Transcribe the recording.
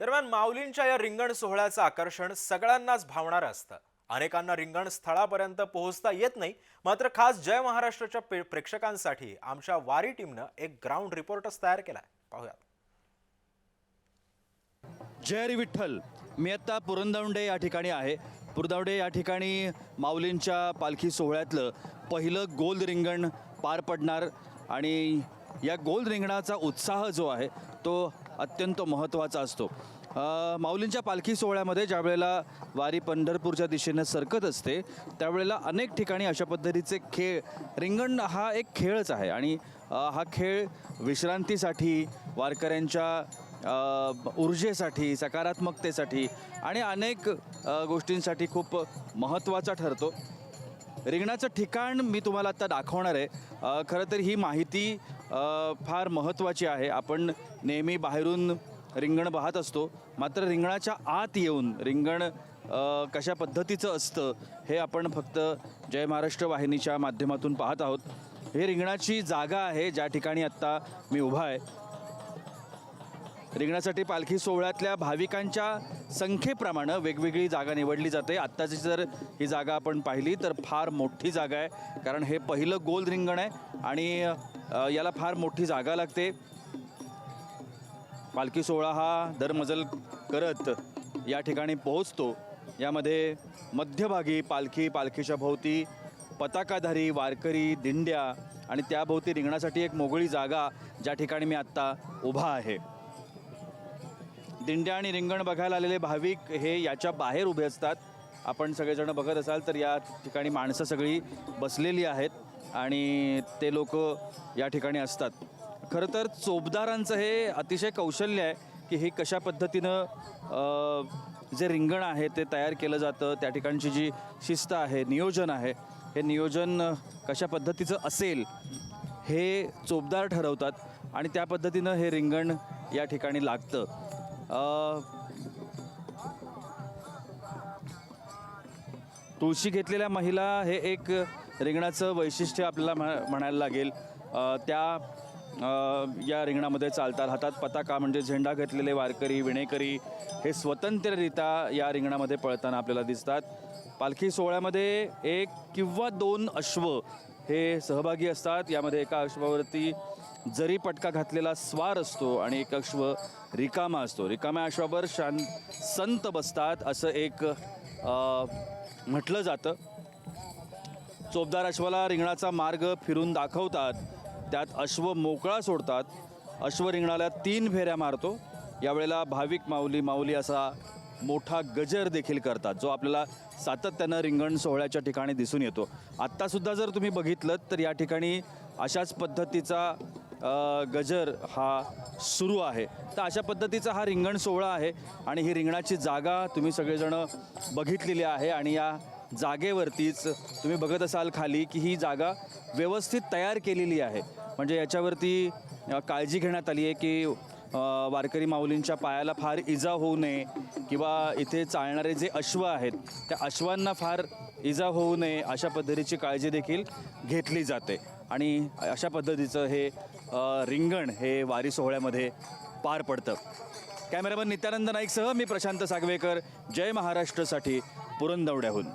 दरम्यान माऊलींच्या या रिंगण सोहळ्याचं आकर्षण सगळ्यांनाच भावणारं असतं. अनेकांना रिंगण स्थळापर्यंत पोहोचता येत नाही मात्र खास जय महाराष्ट्राच्या प्रेक्षकांसाठी आमच्या वारी टीमनं एक ग्राउंड रिपोर्टच तयार केलाय. पाहूयात. जय विठ्ठल. मी आत्ता पुरंदवडे या ठिकाणी आहे. पुरंदवडे या ठिकाणी माऊलींच्या पालखी सोहळ्यातलं पहिलं गोल रिंगण पार पडणार आणि या गोल रिंगणाचा उत्साह जो आहे तो अत्यंत महत्त्वाचा असतो. माऊलींच्या पालखी सोहळ्यामध्ये ज्यावेळेला वारी पंढरपूरच्या दिशेनं सरकत असते त्यावेळेला अनेक ठिकाणी अशा पद्धतीचे खेळ रिंगण हा एक खेळच आहे. आणि हा खेळ विश्रांतीसाठी वारकऱ्यांच्या ऊर्जेसाठी सकारात्मकतेसाठी आणि अनेक गोष्टींसाठी खूप महत्त्वाचा ठरतो. रिंगणाचं ठिकाण मी तुम्हाला आत्ता दाखवणार आहे. खरं तर ही माहिती फार महत्त्वाची आहे. आपण नेहमी बाहेरून रिंगण पाहत असतो. मात्र रिंगणाच्या आत येऊन रिंगण कशा पद्धतीचं असतं हे आपण फक्त जय महाराष्ट्र वाहिनीच्या माध्यमातून पाहत आहोत. हे रिंगणाची जागा आहे ज्या ठिकाणी आत्ता मी उभा आहे. रिंगणासाठी पालखी सोहळ्यातल्या भाविकांच्या संख्येप्रमाणे वेगवेगळी जागा निवडली जाते. आत्ताची जर ही जागा आपण पाहिली तर फार मोठी जागा आहे. कारण हे पहिलं गोल रिंगण आहे आणि याला फार मोठी जागा लागते. पालखी सोहळा हा दरमजल करत या ठिकाणी पोहोचतो. यामध्ये मध्यभागी पालखी पालखीच्या भोवती पताकाधारी वारकरी दिंड्या आणि त्याभोवती रिंगणासाठी एक मोकळी जागा ज्या ठिकाणी मी आत्ता उभा आहे. दिंड्या आणि रिंगण बघायला आलेले भाविक हे याच्या बाहेर उभे असतात. आपण सगळेजण बघत असाल तर या ठिकाणी माणसं सगळी बसलेली आहेत आणि ते लोक या ठिकाणी असतात. खरं तर चोपदारांचं हे अतिशय कौशल्य आहे की हे कशा पद्धतीनं जे रिंगण आहे ते तयार केलं जातं त्या ठिकाणची जी शिस्त आहे नियोजन आहे हे नियोजन कशा पद्धतीचं असेल हे चोपदार ठरवतात आणि त्या पद्धतीनं हे रिंगण या ठिकाणी लागतं. तुळशी घेतलेल्या महिला हे एक रिंगणाचं वैशिष्ट्य आपल्याला म्ह- म्हणायला लागेल. त्या या रिंगणामध्ये चालतात. हातात पताका म्हणजे झेंडा घेतलेले वारकरी विणेकरी हे स्वतंत्ररित्या या रिंगणामध्ये पळताना आपल्याला दिसतात. पालखी सोहळ्यामध्ये एक किंवा दोन अश्व हे सहभागी असतात. यामध्ये एका अश्वावरती जरी पटका घातलेला स्वार असतो आणि एक अश्व रिकामा असतो. रिकाम्या अश्वावर शां संत बसतात असं एक म्हटलं जातं. चोपदार अश्वाला रिंगणाचा मार्ग फिरून दाखवतात. त्यात अश्व मोकळा सोडतात. अश्व रिंगणाला तीन फेऱ्या मारतो. यावेळेला भाविक माऊली माऊली असा मोठा गजर देखील करतात जो आपल्याला सातत्यानं रिंगण सोहळ्याच्या ठिकाणी दिसून येतो. आत्तासुद्धा जर तुम्ही बघितलं तर या ठिकाणी अशाच पद्धतीचा गजर हा सुरू आहे. तर अशा पद्धतीचा हा रिंगण सोहळा आहे आणि ही रिंगणाची जागा तुम्ही सगळेजणं बघितलेली आहे आणि या जागेवरतीच तुम्ही बघत असाल खाली की ही जागा व्यवस्थित तयार केलेली आहे. म्हणजे याच्यावरती काळजी घेण्यात आली आहे की वारकरी माऊलींच्या पायाला फार इजा होऊ नये किंवा इथे चालणारे जे अश्व आहेत त्या अश्वांना फार इजा होऊ नये अशा पद्धतीची काळजी देखील घेतली जाते. आणि अशा पद्धतीचं हे रिंगण हे वारी सोहळ्यामध्ये पार पडतं. कॅमेरामन नित्यानंद नाईकसह मी प्रशांत सागवेकर. जय महाराष्ट्रसाठी पुरंदवड्याहून.